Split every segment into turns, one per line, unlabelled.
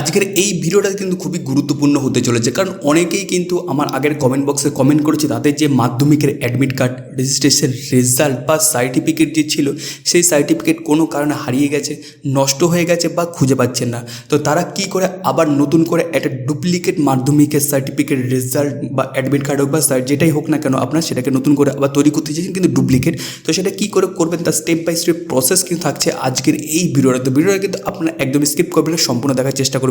আজকের এই ভিডিওটা কিন্তু খুবই গুরুত্বপূর্ণ হতে চলেছে। কারণ অনেকেই কিন্তু আমার আগের কমেন্ট বক্সে কমেন্ট করেছে তাদের যে মাধ্যমিকের অ্যাডমিট কার্ড রেজিস্ট্রেশন রেজাল্ট বা সার্টিফিকেট যে ছিল, সেই সার্টিফিকেট কোনো কারণে হারিয়ে গেছে, নষ্ট হয়ে গেছে বা খুঁজে পাচ্ছেন না। তো তারা কি করে আবার নতুন করে একটা ডুপ্লিকেট মাধ্যমিকের সার্টিফিকেট রেজাল্ট বা অ্যাডমিট কার্ড হোক বা যেটাই হোক না কেন, আপনার সেটাকে নতুন করে আবার তৈরি করতে চাইছেন কিন্তু ডুপ্লিকেট তো সেটা কী করে করবেন, তার স্টেপ বাই স্টেপ প্রসেস কিন্তু থাকছে আজকের এই ভিডিওটা। তো ভিডিওটা কিন্তু আপনারা একদম স্কিপ করবেন সম্পূর্ণ দেখার চেষ্টা করবেন।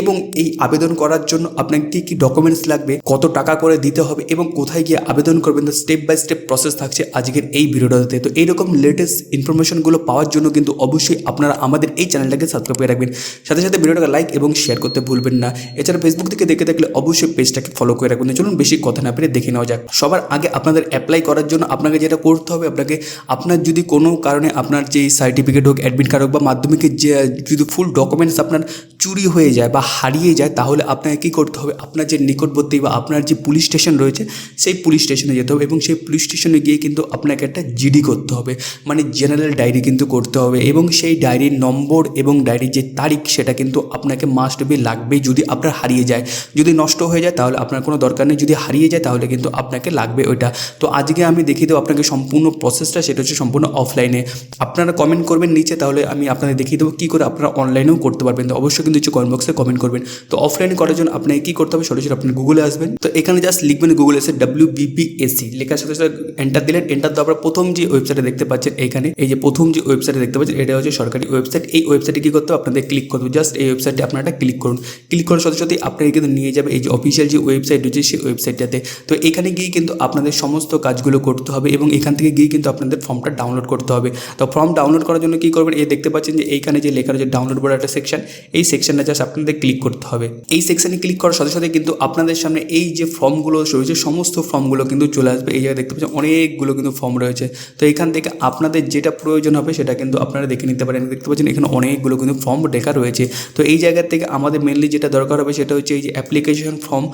এবং এই আবেদন করার জন্য আপনার কী কী ডকুমেন্টস লাগবে, কত টাকা করে দিতে হবে এবং কোথায় গিয়ে আবেদন করবেন তো স্টেপ বাই স্টেপ প্রসেস থাকছে আজকের এই ভিডিওটাতে। তো এইরকম লেটেস্ট ইনফরমেশনগুলো পাওয়ার জন্য কিন্তু অবশ্যই আপনারা আমাদের এই চ্যানেলটাকে সাবস্ক্রাইব করে রাখবেন। সাথে সাথে ভিডিওটাকে লাইক এবং শেয়ার করতে ভুলবেন না। এছাড়া ফেসবুক থেকে দেখে থাকলে অবশ্যই পেজটাকে ফলো করে রাখবেন। চলুন বেশি কথা না পেরে দেখে নেওয়া যাক। সবার আগে আপনাদের অ্যাপ্লাই করার জন্য আপনাকে যেটা করতে হবে, আপনাকে আপনার যদি কোনো কারণে আপনার যে সার্টিফিকেট হোক অ্যাডমিট কার্ড হোক বা মাধ্যমিকের যে, যদি ফুল ডকুমেন্টস আপনার চুরি হয়ে যায় বা হারিয়ে যায়, তাহলে আপনাকে কী করতে হবে? আপনার যে নিকটবর্তী বা আপনার যে পুলিশ স্টেশন রয়েছে, সেই পুলিশ স্টেশনে যেতে হবে এবং সেই পুলিশ স্টেশনে গিয়ে কিন্তু আপনাকে একটা জিডি করতে হবে। মানে জেনারেল ডায়েরি কিন্তু করতে হবে এবং সেই ডায়েরির নম্বর এবং ডায়েরির যে তারিখ, সেটা কিন্তু আপনাকে মাস্ট বি লাগবেই যদি আপনার হারিয়ে যায়। যদি নষ্ট হয়ে যায়, তাহলে আপনার কোনো দরকার নেই। যদি হারিয়ে যায়, তাহলে কিন্তু আপনাকে লাগবে ওইটা। তো আজকে আমি দেখিয়ে দেবো আপনাকে সম্পূর্ণ প্রসেসটা সেটা হচ্ছে সম্পূর্ণ অফলাইনে আপনারা কমেন্ট করবেন নিচে, তাহলে আমি আপনাদের দেখিয়ে দেবো কী করে আপনারা অনলাইনেও করতে পারবেন। তো অবশ্যই কিন্তু নিচে কমেন্ট বক্সে কমেন্ট করবেন। তো অফলাইনে করার জন্য আপনাকে কী করতে হবে? সরাসরি আপনি গুগলে আসবেন। তো এখানে জাস্ট লিখবেন গুগলে এসে ডাব্লিউ বিপিএসসি লেখার সাথে সাথে এন্টার দিলেন। এন্টার দেওয়ার পর প্রথম যে ওয়েবসাইটে দেখতে পাচ্ছেন এখানে, এই যে প্রথম যে ওয়েবসাইটে দেখতে পাচ্ছেন, এটা হচ্ছে সরকারি ওয়েবসাইট এই ওয়েবসাইটে কী করতে হবে? আপনাদের ক্লিক করতে জাস্ট এই ওয়েবসাইটে আপনারা ক্লিক করুন। ক্লিক করার সাথে সাথে আপনাকে কিন্তু নিয়ে যাবে এই যে অফিসিয়াল যে ওয়েবসাইট রয়েছে সেই ওয়েবসাইটটাতে তো এখানে গিয়ে কিন্তু আপনাদের সমস্ত কাজগুলো করতে হবে এবং এখান থেকে গিয়ে কিন্তু আপনাদের ফর্মটা ডাউনলোড করতে হবে। তো ফর্ম ডাউনলোড করার জন্য কী করবেন? এই দেখতে পাচ্ছেন যে এইখানে যে লেখা রয়েছে ডাউনলোড বলে একটা সেকশন এই সেকশনটা জাস্ট আপনাদের ক্লিক করতে হবে। এই সেকশনে ক্লিক করার সাথে সাথে কিন্তু আপনাদের সামনে এই যে ফর্মগুলো রয়েছে, সমস্ত ফর্মগুলো কিন্তু চলে আসবে। এই জায়গায় দেখতে পাচ্ছেন অনেকগুলো কিন্তু ফর্ম রয়েছে। তো এখান থেকে আপনাদের যেটা প্রয়োজন হবে, সেটা কিন্তু আপনারা দেখে নিতে পারেন। দেখতে পাচ্ছেন এখানে অনেকগুলো কিন্তু ফর্ম লেখা রয়েছে। তো এই জায়গা থেকে আমাদের মেনলি যেটা দরকার হবে, সেটা হচ্ছে এই যে application form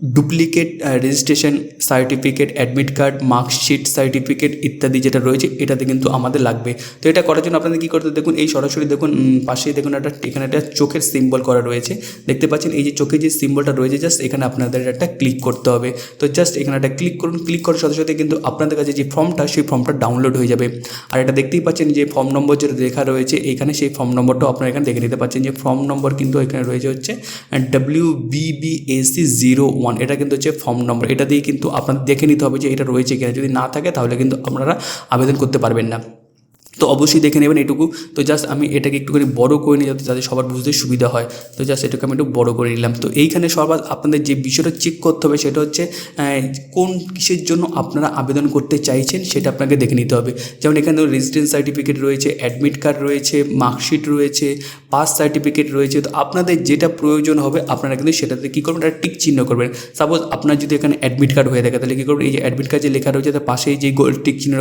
duplicate registration certificate admit card marksheet certificate ইত্যাদি যেটা রয়েছে, এটাতে কিন্তু আমাদের লাগবে। তো এটা করার জন্য আপনাদের কী করতে দেখুন, এই সরাসরি দেখুন পাশেই দেখুন একটা, এখানে একটা চোখের সিম্বল করা রয়েছে। দেখতে পাচ্ছেন, এই যে চোখে যে সিম্বলটা রয়েছে জাস্ট এখানে আপনাদের একটা ক্লিক করতে হবে। তো জাস্ট এখানে একটা ক্লিক করুন। ক্লিক করার সাথে সাথে কিন্তু আপনাদের কাছে যে ফর্মটা সেই ফর্মটা ডাউনলোড হয়ে যাবে। আর এটা দেখতেই পাচ্ছেন যে ফর্ম নম্বর যেটা লেখা রয়েছে, এখানে সেই ফর্ম নম্বরটাও আপনারা এখানে দেখে নিতে পাচ্ছেন যে ফর্ম নম্বর কিন্তু এখানে রয়েছে হচ্ছে ডাব্লিউ বিবিএসসি জিরো ওয়ান এটা কিন্তু হচ্ছে ফর্ম নম্বর এটা দিয়ে কিন্তু আপনার দেখে নিতে হবে যে এটা রয়েছে কিনা। যদি না থাকে, তাহলে কিন্তু আপনারা আবেদন করতে পারবেন না। তো অবশ্যই দেখে নেবেন এটুকু। তো জাস্ট আমি এটাকে একটুখানি বড় করে নিই যাতে যাতে সবার বুঝতে সুবিধা হয়। তো জাস্ট এটাকে আমি একটু বড় করে নিলাম। তো এইখানে সবার আপনাদের যে বিষয়টা চেক করতে হবে সেটা হচ্ছে কোন কিসের জন্য আপনারা আবেদন করতে চাইছেন সেটা আপনাকে দেখে নিতে হবে। যেমন এখানে রেজিডেন্স সার্টিফিকেট রয়েছে অ্যাডমিট কার্ড রয়েছে মার্কশিট রয়েছে পাস সার্টিফিকেট রয়েছে। তো আপনাদের যেটা প্রয়োজন হবে, আপনারা কিন্তু সেটাতে কী করবেন? একটা টিক চিহ্ন করবেন। সাপোজ আপনার যদি এখানে অ্যাডমিট কার্ড হয়ে থাকে, তাহলে কী করবেন? এই যে অ্যাডমিট কার্ড যে লেখা রয়েছে, তার পাশেই যে গোল টিক চিহ্ন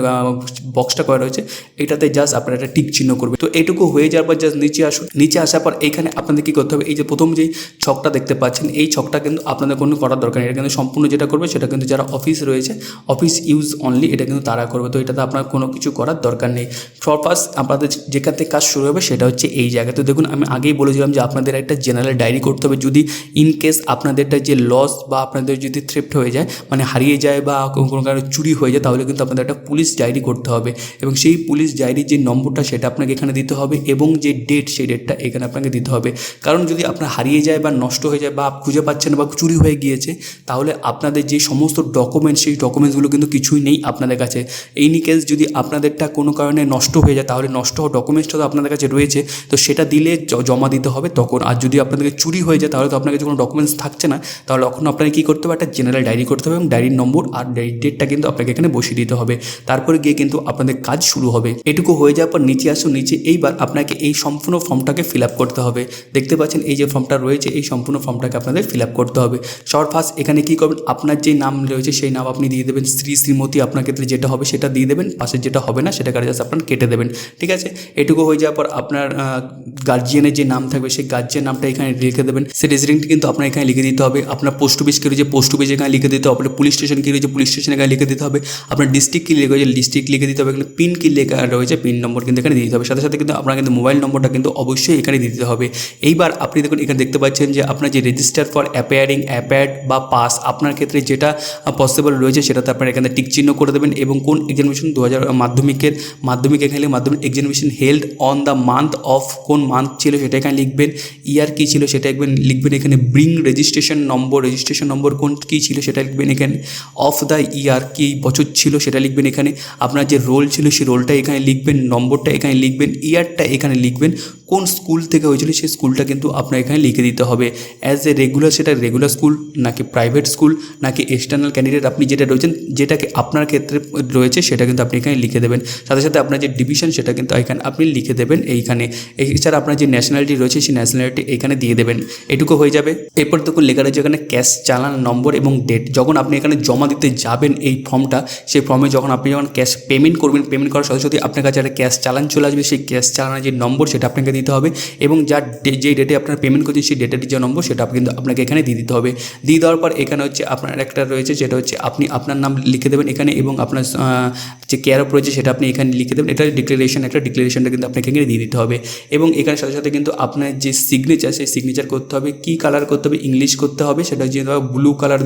বক্সটা করা রয়েছে, এটাতে জাস্ট আপনারা একটা টিক চিহ্ন করবেন। তো এইটুকু হয়ে যাওয়ার পর জাস্ট নিচে আসুন। নিচে আসার পর এইখানে আপনাদের কী করতে হবে, এই যে প্রথম যেই ছকটা দেখতে পাচ্ছেন, এই ছকটা কিন্তু আপনাদের কোনো করার দরকার নেই। এটা কিন্তু সম্পূর্ণ যেটা করবে সেটা কিন্তু যারা অফিস রয়েছে অফিস ইউজ অনলি এটা কিন্তু তারা করবে। তো এটাতে আপনার কোনো কিছু করার দরকার নেই। ফার্স্ট আপনাদের যেখান থেকে কাজ শুরু হবে সেটা হচ্ছে এই জায়গায় তো দেখুন, আমি আগেই বলেছিলাম যে আপনাদের একটা জেনারেল ডায়েরি করতে হবে। যদি ইন কেস আপনাদেরটা যে লস বা আপনাদের যদি থ্রেপ্ট হয়ে যায় মানে হারিয়ে যায় বা কোনো কারণে চুরি হয়ে যায়, তাহলে কিন্তু আপনাদের একটা পুলিশ ডায়েরি করতে হবে। এবং সেই পুলিশ ডায়েরির যে নম্বরটা সেটা আপনাকে এখানে দিতে হবে এবং যে ডেট সেই ডেটটা এখানে আপনাকে দিতে হবে। কারণ যদি আপনার হারিয়ে যায় বা নষ্ট হয়ে যায় বা খুঁজে পাচ্ছেন বা চুরি হয়ে গিয়েছে, তাহলে আপনাদের যে সমস্ত ডকুমেন্টস সেই ডকুমেন্টসগুলো কিন্তু কিছুই নেই আপনাদের কাছে। এই কেস যদি আপনাদেরটা কোনো কারণে নষ্ট হয়ে যায়, তাহলে নষ্ট হওয়া ডকুমেন্টসটা তো আপনাদের কাছে রয়েছে। তো সেটা দিলে জমা দিতে হবে তখন। আর যদি আপনাদেরকে চুরি হয়ে যায়, তাহলে তো আপনার কাছে কোনো ডকুমেন্টস থাকছে না। তাহলে তখন আপনাকে কী করতে হবে? একটা জেনারেল ডায়েরি করতে হবে এবং ডায়েরির নম্বর আর ডায়েরির ডেটটা কিন্তু আপনাকে এখানে বসিয়ে দিতে হবে। তারপরে গিয়ে কিন্তু আপনাদের কাজ শুরু হবে। এটুকু হয়ে যাওয়ার পর নিচে আসুন নিচে এইবার আপনাকে এই সম্পূর্ণ ফর্মটাকে ফিল আপ করতে হবে। দেখতে পাচ্ছেন এই যে ফর্মটা রয়েছে, এই সম্পূর্ণ ফর্মটাকে আপনাদের ফিল আপ করতে হবে। সবার ফার্স্ট এখানে কী করবেন? আপনার যে নাম রয়েছে সেই নাম আপনি দিয়ে দেবেন। শ্রী শ্রীমতী আপনার ক্ষেত্রে যেটা হবে সেটা দিয়ে দেবেন। পাশে যেটা হবে না সেটা জাস্ট আপনার কেটে দেবেন। ঠিক আছে? এটুকু হয়ে যাওয়ার পর আপনার গার্জিয়ানের যে নাম থাকবে সেই গার্জিয়ান নামটা এখানে লিখে দেবেন। সেই রেজিডেন্ট কিন্তু আপনার এখানে লিখে দিতে হবে। আপনার পোস্ট অফিস কী রয়েছে পোস্ট অফিস এখানে লিখে দিতে হবে। আপনার পুলিশ স্টেশন কী রয়েছে পুলিশ স্টেশন এখানে লিখে দিতে হবে। আপনার ডিস্ট্রিক্ট কী লিখে রয়েছে ডিস্ট্রিক্ট লিখে দিতে হবে। এখানে পিন কী লেখা রয়েছে হচ্ছে পিন নম্বর কিন্তু এখানে দিতে হবে। সাথে সাথে কিন্তু আপনার কিন্তু মোবাইল নম্বরটা কিন্তু অবশ্যই এখানে দিতে হবে। এইবার আপনি দেখুন, এখানে দেখতে পাচ্ছেন যে আপনার যে রেজিস্টার ফর অ্যাপেয়ারিং অ্যাপ্যাড বা পাস আপনার ক্ষেত্রে যেটা পসিবল রয়েছে সেটাতে আপনার এখানে টিক চিহ্ন করে দেবেন এবং কোন এক্সামিনেশন দু হাজার মাধ্যমিকের, মাধ্যমিক এখানে মাধ্যমিক examination held on the month of কোন মান্থ ছিল সেটা এখানে লিখবেন। ইয়ার কী ছিল সেটা লিখবেন লিখবেন এখানে। Bring registration number registration number কোন কী ছিল সেটা লিখবেন এখানে। অফ দ্য ইয়ার কী বছর ছিল সেটা লিখবেন এখানে। আপনার যে রোল ছিল সেই রোলটা এখানে লিখবেন। নম্বরটা এখানে লিখবেন ইয়ারটা এখানে লিখবেন কোন স্কুল থেকে হয়েছিল সেই স্কুলটা কিন্তু আপনার এখানে লিখে দিতে হবে। অ্যাজ এ রেগুলার সেটা রেগুলার স্কুল নাকি প্রাইভেট স্কুল নাকি এক্সটার্নাল ক্যান্ডিডেট আপনি যেটা রয়েছেন, যেটাকে আপনার ক্ষেত্রে রয়েছে সেটা কিন্তু আপনি এখানে লিখে দেবেন। সাথে সাথে আপনার যে ডিভিশন সেটা কিন্তু এখানে আপনি লিখে দেবেন এইখানে। এছাড়া আপনার যে ন্যাশনালিটি রয়েছে সেই ন্যাশনালিটি এখানে দিয়ে দেবেন। এটুকু হয়ে যাবে। এরপর দেখুন লেখা রয়েছে এখানে ক্যাশ চালান নম্বর এবং ডেট যখন আপনি এখানে জমা দিতে যাবেন এই ফর্মটা সেই ফর্মে যখন আপনি যখন ক্যাশ পেমেন্ট করবেন পেমেন্ট করার সাথে সাথে আপনার কাছে একটা ক্যাশ চালান চলে আসবে। সেই ক্যাশ চালানের যে নম্বর সেটা আপনাকে দিতে হবে এবং যার ডে- যে ডেটে আপনার পেমেন্ট করছেন সেই ডেটের যে নম্বর সেটা কিন্তু আপনাকে এখানে দিয়ে দিতে হবে। দিয়ে দেওয়ার পর এখানে হচ্ছে আপনার একটা রয়েছে যেটা হচ্ছে আপনি আপনার নাম লিখে দেবেন এখানে এবং আপনার যে কেয়ার অফ রয়েছে সেটা আপনি এখানে লিখে দেবেন। এটা ডিক্লারেশন একটা ডিক্লারেশনটা কিন্তু আপনাকে এখানে দিয়ে দিতে হবে। এবং এখানে সাথে সাথে কিন্তু আপনার যে সিগনেচার সেই সিগনেচার করতে হবে। কী কালার করতে হবে? ইংলিশ করতে হবে। সেটা যে ব্লু কালার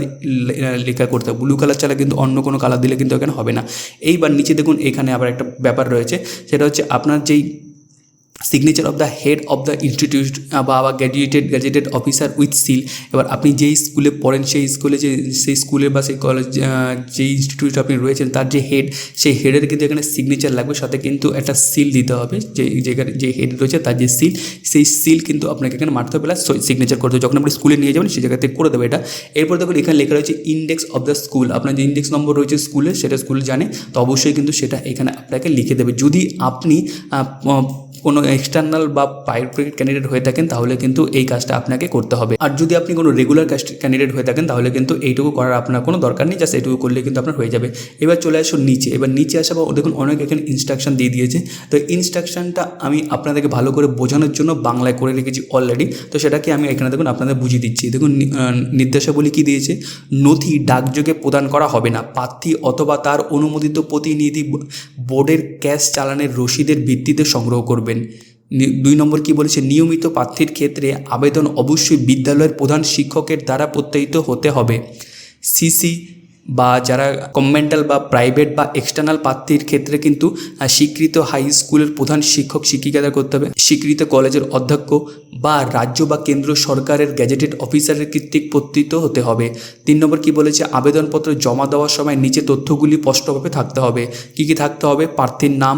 লেখা করতে হবে। ব্লু কালার ছাড়া কিন্তু অন্য কোনো কালার দিলে কিন্তু এখানে হবে না। এইবার নিচে দেখুন এখানে আবার একটা ব্যাপার রয়েছে। সেটা হচ্ছে আপনার যেই signature of the head of the institute বা graduated graduated officer with seal এবার আপনি যেই স্কুলে পড়েন, সেই স্কুলে যে, সেই স্কুলে বা সেই কলেজ যেই ইনস্টিটিউট আপনি রয়েছেন, তার যে হেড সেই হেডের কিন্তু এখানে সিগনেচার লাগবে। সাথে কিন্তু একটা সিল দিতে হবে। যে, যেখানে, যে হেড রয়েছে, তার যে সিল সেই সিল কিন্তু আপনাকে এখানে মারতে হবে। প্লাস সিগনেচার করতে হবে। যখন আপনি স্কুলে নিয়ে যাবেন সেই জায়গাতে করে দেবে এটা। এরপর দেখুন, এখানে লেখা রয়েছে ইন্ডেক্স অফ দ্য স্কুল আপনার যে ইন্ডেক্স নম্বর রয়েছে স্কুলে সেটা স্কুল জানে। তো অবশ্যই কিন্তু সেটা এখানে আপনাকে লিখে দেবে। যদি আপনি কোনো এক্সটার্নাল বা প্রাইভেট ক্যান্ডিডেট হয়ে থাকেন, তাহলে কিন্তু এই কাজটা আপনাকে করতে হবে। আর যদি আপনি কোনো রেগুলার ক্যান্ডিডেট হয়ে থাকেন, তাহলে কিন্তু এইটুকু করার আপনার কোনো দরকার নেই জাস্ট এইটুকু করলে কিন্তু আপনার হয়ে যাবে। এবার চলে আসুন নিচে। এবার নিচে আসা বা দেখুন, অনেক এখানে ইনস্ট্রাকশন দিয়ে দিয়েছে। তো ইনস্ট্রাকশনটা আমি আপনাদেরকে ভালো করে বোঝানোর জন্য বাংলায় করে রেখেছি অলরেডি তো সেটাকে আমি এখানে দেখুন, আপনাদের বুঝিয়ে দিচ্ছি। দেখুন নির্দেশাবলী কী দিয়েছে? নথি ডাকযোগে প্রদান করা হবে না। প্রার্থী অথবা তার অনুমোদিত প্রতিনিধি বোর্ডের ক্যাশ চালানের রসিদের ভিত্তিতে সংগ্রহ করবেন। দুই নম্বর কি বলেছে? নিয়মিত প্রার্থীর ক্ষেত্রে আবেদন অবশ্যই বিদ্যালয়ের প্রধান শিক্ষকের দ্বারা প্রত্যয়িত হতে হবে। সিসি বা যারা কমেন্টাল বা প্রাইভেট বা এক্সটার্নাল প্রার্থীর ক্ষেত্রে কিন্তু স্বীকৃত হাই স্কুলের প্রধান শিক্ষক শিক্ষিকাদের করতে হবে। স্বীকৃত কলেজের অধ্যক্ষ বা রাজ্য বা কেন্দ্র সরকারের গ্যাজেটেড অফিসারের কর্তৃক প্রত্যয়িত হতে হবে। তিন নম্বর কি বলেছে? আবেদনপত্র জমা দেওয়ার সময় নিচে তথ্যগুলি স্পষ্টভাবে থাকতে হবে। কি কি থাকতে হবে? প্রার্থীর নাম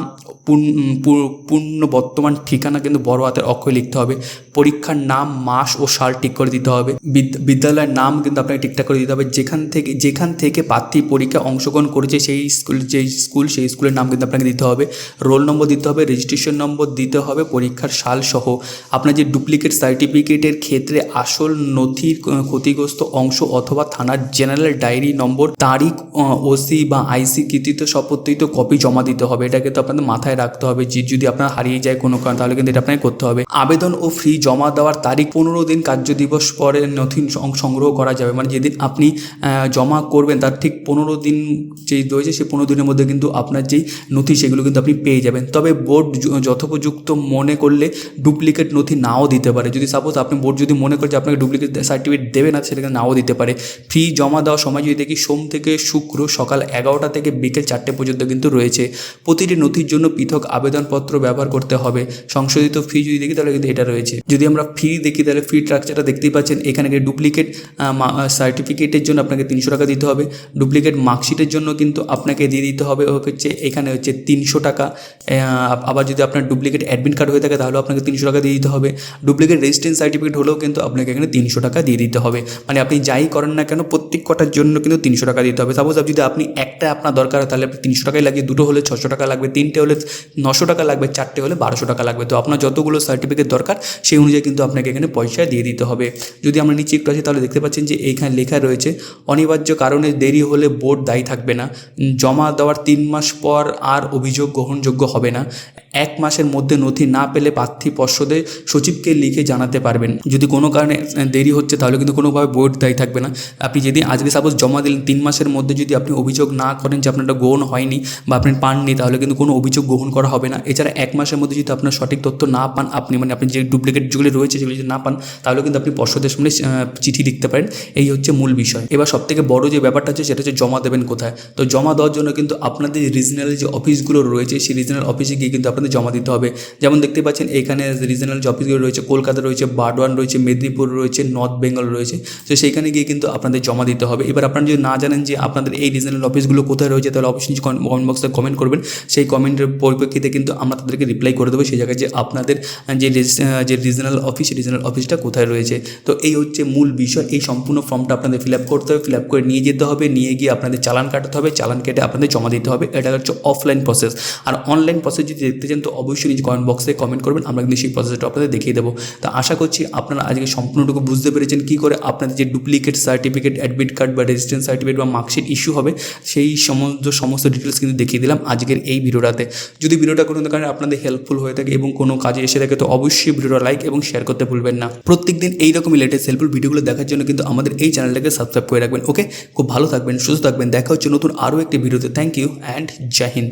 পূর্ণ বর্তমান ঠিকানা কিন্তু বড় হাতের অক্ষরে লিখতে হবে। পরীক্ষার নাম, মাস ও সাল ঠিক করে দিতে হবে। বিদ- বিদ্যালয়ের নাম কিন্তু আপনাকে ঠিকঠাক করে দিতে হবে। যেখান থেকে যেখান থেকে প্রার্থী পরীক্ষায় অংশগ্রহণ করেছে সেই স্কুল, যেই স্কুল, সেই স্কুলের নাম কিন্তু আপনাকে দিতে হবে। রোল নম্বর দিতে হবে, রেজিস্ট্রেশন নম্বর দিতে হবে, পরীক্ষার সাল সহ। আপনার যে ডুপ্লিকেট সার্টিফিকেটের ক্ষেত্রে আসল নথির ক্ষতিগ্রস্ত অংশ অথবা থানার জেনারেল ডায়েরি নম্বর, তারিখ ওসি বা আইসি কৃতিত্ব সপত্তিত কপি জমা দিতে হবে। এটা কিন্তু আপনাদের মাথায় রাখতে হবে যে যদি আপনার হারিয়ে যায় কোনো কারণ, তাহলে কিন্তু এটা আপনাকে করতে হবে। আবেদন ও ফি জমা দেওয়ার তারিখ পনেরো দিন কার্য দিবস পরে নথি সংগ্রহ করা যাবে। মানে যেদিন আপনি জমা করবেন, তার ঠিক পনেরো দিন যেই রয়েছে, সেই পনেরো দিনের মধ্যে কিন্তু আপনার যেই নথি, সেগুলো কিন্তু আপনি পেয়ে যাবেন। তবে বোর্ড যথোপযুক্ত মনে করলে ডুপ্লিকেট নথি নাও দিতে পারে। যদি সাপোজ আপনি বোর্ড যদি মনে করে যে আপনাকে ডুপ্লিকেট সার্টিফিকেট দেবে না, সেটাকে নাও দিতে পারে। ফি জমা দেওয়ার সময় যদি দেখি, সোম থেকে শুক্র সকাল এগারোটা থেকে বিকেল চারটে পর্যন্ত কিন্তু রয়েছে। প্রতিটি নথির জন্য পৃথক আবেদনপত্র ব্যবহার করতে হবে। সংশোধিত ফি যদি দেখি, তাহলে কিন্তু এটা রয়েছে। যদি আমরা ফি দেখি, তাহলে ফি স্ট্রাকচারটা দেখতেই পাচ্ছেন। এখানে ডুপ্লিকেট সার্টিফিকেটের জন্য আপনাকে তিনশো টাকা দিতে হবে। ডুপ্লিকেট মার্কশিটের জন্য কিন্তু আপনাকে দিয়ে দিতে হবে। হচ্ছে, এখানে হচ্ছে তিনশো টাকা। আবার যদি আপনার ডুপ্লিকেট অ্যাডমিট কার্ড হয়ে থাকে তাহলেও আপনাকে তিনশো টাকা দিয়ে দিতে হবে। ডুপ্লিকেট রেজিস্ট্রেন্স সার্টিফিকেট হলেও কিন্তু আপনাকে এখানে তিনশো টাকা দিয়ে দিতে হবে। মানে আপনি যাই করেন না কেন, প্রত্যেক কটার জন্য কিন্তু তিনশো টাকা দিতে হবে। সাপোজ যদি, আপনি একটা আপনার দরকার তাহলে আপনি তিনশো টাকাই লাগে দুটো হলে ছশো টাকা লাগবে, তিনটে হলে নশো টাকা লাগবে, চারটে হলে বারোশো টাকা লাগবে। তো আপনার যতগুলো সার্টিফিকেট দরকার, সেই অনুযায়ী কিন্তু আপনাকে এখানে পয়সা দিয়ে দিতে হবে। যদি আমরা নিচে একটু আসি, তাহলে দেখতে পাচ্ছেন যে এইখানে লেখা রয়েছে, অনিবার্য কারণে দেরি হলে বোর্ড দায়ী থাকবে না। জমা দেওয়ার তিন মাস পর আর অভিযোগ গ্রহণযোগ্য হবে না। এক মাসের মধ্যে নথি না পেলে প্রার্থী পর্ষদে সচিবকে লিখে জানাতে পারবেন। যদি কোনো কারণে দেরি হচ্ছে, তাহলে কিন্তু কোনোভাবে বোর্ড দায়ী থাকবে না। আপনি যদি আজকে সাপোজ জমা দিলেন, তিন মাসের মধ্যে যদি আপনি অভিযোগ না করেন যে আপনারটা গ্রহণ হয়নি বা আপনি পাননি, তাহলে কিন্তু কোনো অভিযোগ গ্রহণ করা হবে না। এছাড়া এক মাসের মধ্যে যদি আপনার সঠিক তথ্য না পান, আপনি মানে আপনি যে ডুপ্লিকেট যেগুলি রয়েছে সেগুলি যদি না পান তাহলে কিন্তু আপনি পর্ষদের সামনে চিঠি লিখতে পারেন। এই হচ্ছে মূল বিষয়। এবার সব থেকে বড় যে ব্যাপারটা হচ্ছে সেটা হচ্ছে জমা দেবেন কোথায়? তো জমা দেওয়ার জন্য কিন্তু আপনাদের রিজনাল যে অফিসগুলো রয়েছে, সেই রিজনাল অফিসে গিয়ে কিন্তু আপনাদের জমা দিতে হবে। যেমন দেখতে পাচ্ছেন, এখানে রিজনাল যে অফিসগুলো রয়েছে, কলকাতা রয়েছে বারডোয়ান রয়েছে, মেদিনীপুর রয়েছে নর্থ বেঙ্গল রয়েছে। তো সেইখানে গিয়ে কিন্তু আপনাদের জমা দিতে হবে। এবার আপনারা যদি না জানেন যে আপনাদের এই রিজনাল অফিসগুলো কোথায় রয়েছে, তাহলে অবশ্যই কমেন্ট বক্সে কমেন্ট করবেন। সেই কমেন্টের পরিপ্রেক্ষিতে কিন্তু আমরা তাদেরকে রিপ্লাই করে দেবো। সেই জায়গায় যে আপনাদের যে যে রিজনাল অফিস রিজনাল অফিসটা কোথায় রয়েছে? তো এই হচ্ছে মূল বিষয়। এই সম্পূর্ণ ফর্মটা আপনাদের ফিল আপ করতে হবে। ফিল আপ করে নিয়ে যেতে হবে। নিয়ে গিয়ে আপনাদের চালান কাটাতে হবে। চালান কেটে আপনাদের জমা দিতে হবে। এটা হচ্ছে অফলাইন প্রসেস আর অনলাইন প্রসেস যদি দেখতে চান, তো অবশ্যই নিজ কমেন্ট বক্সে কমেন্ট করবেন। আমরা কিন্তু সেই প্রসেসটা আপনাদের দেখিয়ে দেবো। তো আশা করছি আপনারা আজকে সম্পূর্ণটুকু বুঝতে পেরেছেন কী করে আপনাদের যে ডুপ্লিকেট সার্টিফিকেট অ্যাডমিট কার্ড বা রেজিস্ট্রেন্স সার্টিফিকেট বা মার্কশিট ইস্যু হবে, সেই সমস্ত সমস্ত ডিটেলস কিন্তু দেখিয়ে দিলাম আজকের এই ভিডিওটাতে। যদি ভিডিওটা কোনো কারণে আপনাদের হেল্পফুল হয়ে থাকে এবং কোনো কাজে এসে থাকে, তো অবশ্যই ভিডিওটা লাইক এবং শেয়ার করতে ভুলবেন না। প্রত্যেকদিন এইরকমই লেটেস্ট হেল্পফুল ভিডিওগুলো দেখার জন্য কিন্তু আমাদের এই চ্যানেলটাকে সাবস্ক্রাইব করে রাখবেন ওকে খুব ভালো থাকবেন, সুস্থ থাকবেন। দেখা হচ্ছে নতুন আরও একটি ভিডিওতে। Thank you and Joy Hind